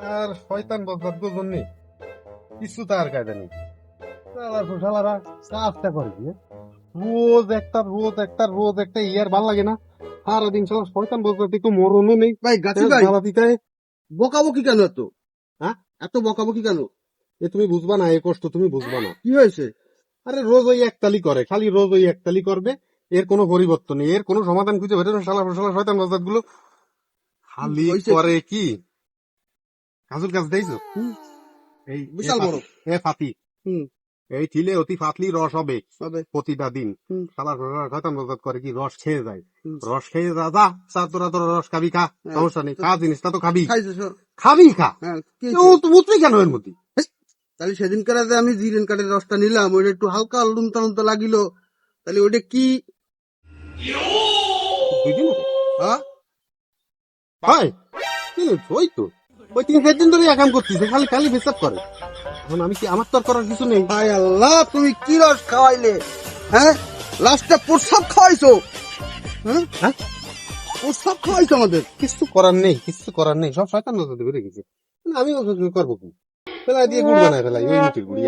আর শয়তান বজাত জন্য কিছু তার কায়দা নেই। শালার কাজটা করে কি হ্যাঁ? রোজ একটা রোজ একটা রোজ একটা ইয়ার ভালো লাগে না। সারাদিন শালা শয়তান বজাত একটু মরণও নেই। ভাই গাছি ভাই। বকাবকি কেন এত? হ্যাঁ? এত বকাবকি কেন? এ তুমি বুঝবা না এ কষ্ট তুমি বুঝবা না। কি হয়েছে? আরে রোজ ওই একতালি করে খালি রোজ ওই একতালি করবে। এর কোনো পরিবর্তন নেই এর কোনো সমাধান খুঁজে বেরো না শালা শালা শয়তান বজাতগুলো খালি করে কি? কাজ দেইছো? হুম। এই বিশাল বড়। এ ফাতি। এই ঠিলে অতি ফাতলি রস হবে। প্রতিটা দিন। শয়তান বজাত করে কি রস খেয়ে যায়? রস খেয়ে যা যা চা তোরা তোরা রস খাবি খা। হ্যাঁ। সমস্যা নেই। খা জিনিসটা তো খাবি। খাবি খা। হ্যাঁ? তো মুতবি কেন এর মধ্যে? তাহলে সেদিন কারাতে আমি জিরেন কাঠের রসটা নিলাম ওইটা একটু হালকা লুমতা লুমতা লাগিল। তাহলে ওইটা কি? দুই দিন হ্যাঁ? হয়? ওই তো। ওই তিন চার দিন ধরে একাম করতেছে খালি খালি হিসাব করে। এখন আমি কি আমার তো আর করার কিছু নেই। ভাই আল্লাহ তুমি কি রস খাওয়াইলে? হ্যাঁ? লাস্টটা প্রসাব খাওয়াইছো? হ্যাঁ? হ্যাঁ? প্রসাব খাওয়াইছো আমাদের? কিছু করার নেই কিছু করার নেই সব শয়তান নজর আমি করব কি? ফেলাই দিয়ে গুড় বানায় ফেলাই ওই মিটির গুড়ি।